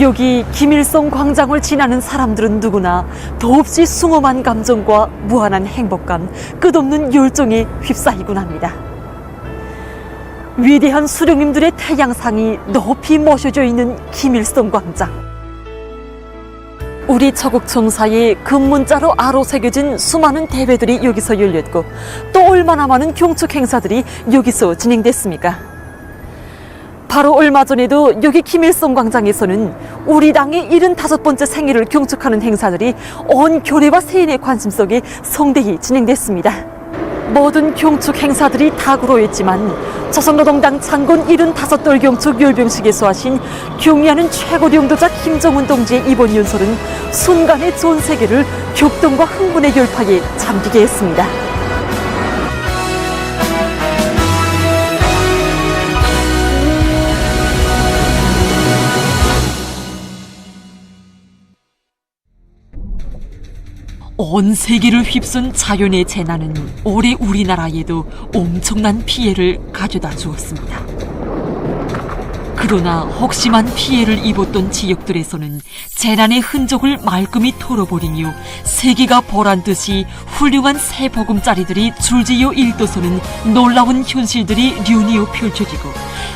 여기 김일성 광장을 지나는 사람들은 누구나 더없이 숭엄한 감정과 무한한 행복감, 끝없는 열정에 휩싸이곤 합니다. 위대한 수령님들의 태양상이 높이 모셔져 있는 김일성 광장. 우리 처국 청사에 금문자로 아로 새겨진 수많은 대회들이 여기서 열렸고 또 얼마나 많은 경축 행사들이 여기서 진행됐습니까? 바로 얼마 전에도 여기 김일성 광장에서는 우리 당의 75번째 생일을 경축하는 행사들이 온 교례와 세인의 관심 속에 성대히 진행됐습니다. 모든 경축 행사들이 다 그로했지만 조선노동당 창건 75돌 경축 열병식에서 하신 경의하는 최고領導자 김정은 동지의 이번 연설은 순간의 전 세계를 격동과 흥분의 결파에 잠기게 했습니다. 온 세계를 휩쓴 자연의 재난은 올해 우리나라에도 엄청난 피해를 가져다 주었습니다. 그러나 혹심한 피해를 입었던 지역들에서는 재난의 흔적을 말끔히 털어버리며 세계가 보란 듯이 훌륭한 새 보금자리들이 줄지어 일도서는 놀라운 현실들이 류니어 펼쳐지고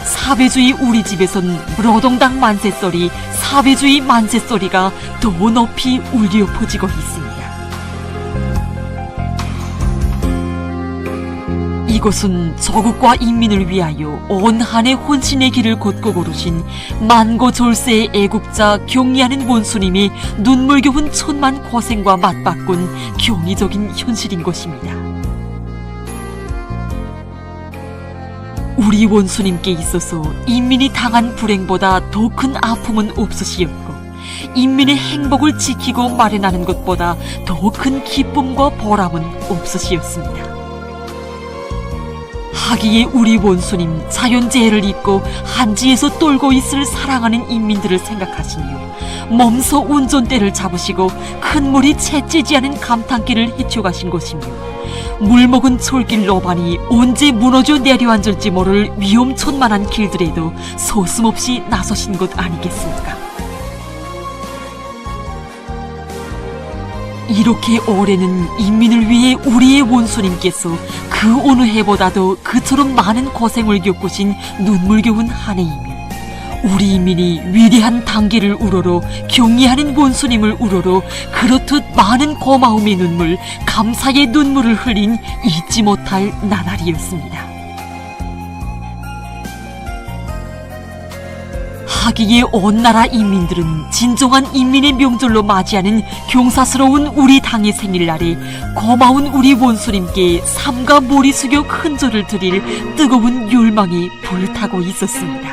사회주의 우리 집에선 노동당 만세 소리, 사회주의 만세 소리가 더 높이 울려 퍼지고 있습니다. 이곳은 조국과 인민을 위하여 온 한해 혼신의 길을 걷고 걸으신 만고 졸세의 애국자 경리하는 원수님이 눈물겨운 천만 고생과 맞바꾼 경이적인 현실인 것입니다. 우리 원수님께 있어서 인민이 당한 불행보다 더 큰 아픔은 없으시었고 인민의 행복을 지키고 마련하는 것보다 더 큰 기쁨과 보람은 없으시었습니다. 하기에 우리 원수님 자연재해를 입고 한지에서 떨고 있을 사랑하는 인민들을 생각하시며 몸소 운전대를 잡으시고 큰 물이 채 찌지 않은 감탄길을 헤쳐가신 것이며 물 먹은 솔길 로반이 언제 무너져 내려앉을지 모를 위험천만한 길들에도 소슴없이 나서신 것 아니겠습니까? 이렇게 올해는 인민을 위해 우리의 원수님께서 그 어느 해보다도 그처럼 많은 고생을 겪으신 눈물겨운 한 해이며 우리 인민이 위대한 단계를 우러러 경의하는 원수님을 우러러 그렇듯 많은 고마움의 눈물, 감사의 눈물을 흘린 잊지 못할 나날이었습니다. 하기에 온 나라 인민들은 진정한 인민의 명절로 맞이하는 경사스러운 우리 당의 생일날에 고마운 우리 원수님께 삼가 머리 숙여 큰절을 드릴 뜨거운 열망이 불타고 있었습니다.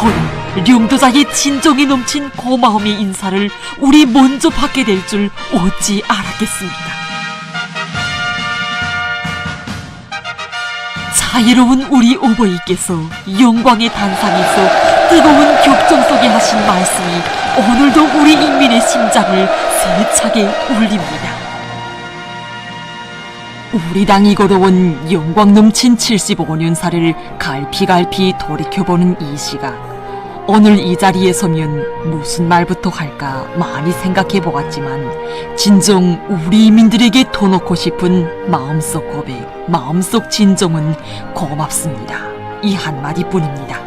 허니 령도자의 진정이 넘친 고마움의 인사를 우리 먼저 받게 될 줄 어찌 알았겠습니까? 자유로운 우리 오버이께서 영광의 단상에서 뜨거운 격정 속에 하신 말씀이 오늘도 우리 인민의 심장을 세차게 울립니다. 우리 당이 걸어온 영광 넘친 75년사를 갈피갈피 돌이켜보는 이 시각. 오늘 이 자리에 서면 무슨 말부터 할까 많이 생각해 보았지만 진정 우리 인민들에게 터놓고 싶은 마음속 고백, 마음속 진정은 고맙습니다. 이 한마디뿐입니다.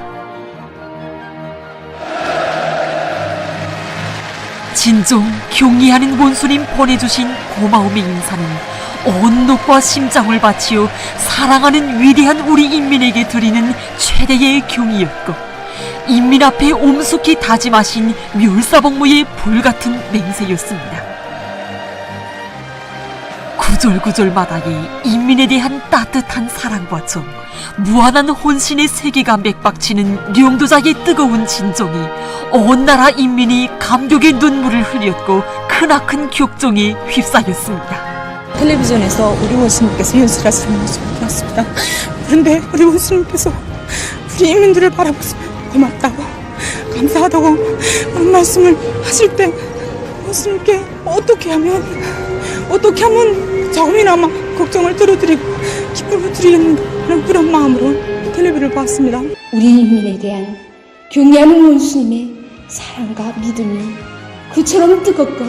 진정 경의하는 원수님 보내주신 고마움의 인사는 온 녹과 심장을 바치어 사랑하는 위대한 우리 인민에게 드리는 최대의 경의였고 인민 앞에 엄숙히 다짐하신 멸사복무의 불같은 맹세였습니다. 구절구절마다의 인민에 대한 따뜻한 사랑과 정, 무한한 혼신의 세계가 맥박치는 령도자의 뜨거운 진정이 온 나라 인민이 감격의 눈물을 흘렸고 크나큰 격정에 휩싸였습니다. 텔레비전에서 우리 원수님께서 연설하시는 모습을 보았습니다. 그런데 우리 원수님께서 우리 인민들을 바라보시며 고맙다고 감사하다고 그런 말씀을 하실 때 원수님께 어떻게 하면 어떻게 하면 조금이나마 걱정을 들어드리고 기쁨을 드리겠는가 그런 그런 마음으로 텔레비를 봤습니다. 우리 인민에 대한 경애하는 원수님의 사랑과 믿음이 그처럼 뜨겁고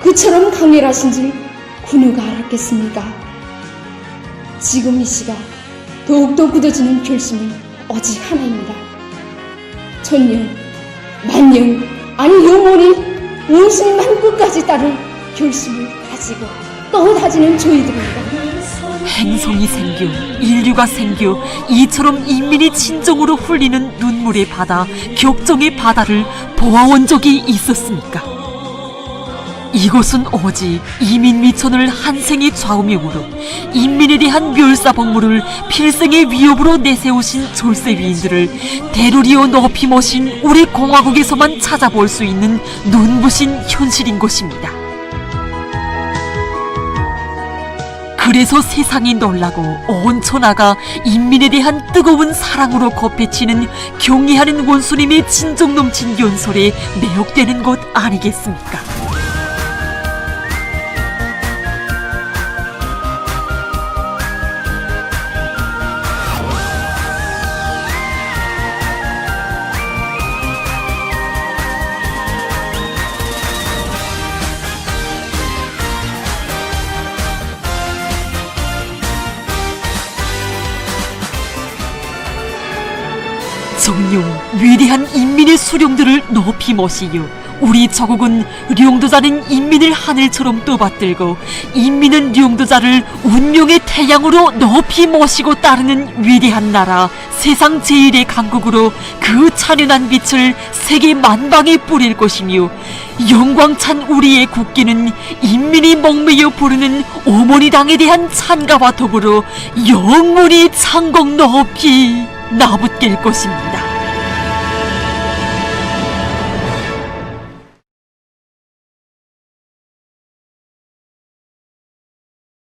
그처럼 강렬하신 줄 군우가 알았겠습니까? 지금 이 시가 더욱더 굳어지는 결심은 오직 하나입니다. 천년, 만년, 아니 영원히 원수님만 끝까지 따를 결심을 가지고 또 다지는 저희들입니다. 행성이 생겨 인류가 생겨 이처럼 인민이 진정으로 흘리는 눈물의 바다 격정의 바다를 보아온 적이 있었습니까? 이곳은 오직 이민 미천을 한생의 좌우명으로 인민에 대한 멸사 복무를 필생의 위협으로 내세우신 졸세 위인들을 대루리어 높이 모신 우리 공화국에서만 찾아볼 수 있는 눈부신 현실인 것입니다. 그래서 세상이 놀라고 온 천하가 인민에 대한 뜨거운 사랑으로 곱비치는 경의하는 원수님의 진정 넘친 연설에 매혹되는 것 아니겠습니까? 정녕 위대한 인민의 수령들을 높이 모시유. 우리 저국은 령도자는 인민을 하늘처럼 떠받들고 인민은 령도자를 운명의 태양으로 높이 모시고 따르는 위대한 나라 세상 제일의 강국으로 그 찬연한 빛을 세계 만방에 뿌릴 것이며 영광찬 우리의 국기는 인민이 목매여 부르는 오모니 당에 대한 찬가와 더불어 영원히 창공 높이 나붙길 것입니다.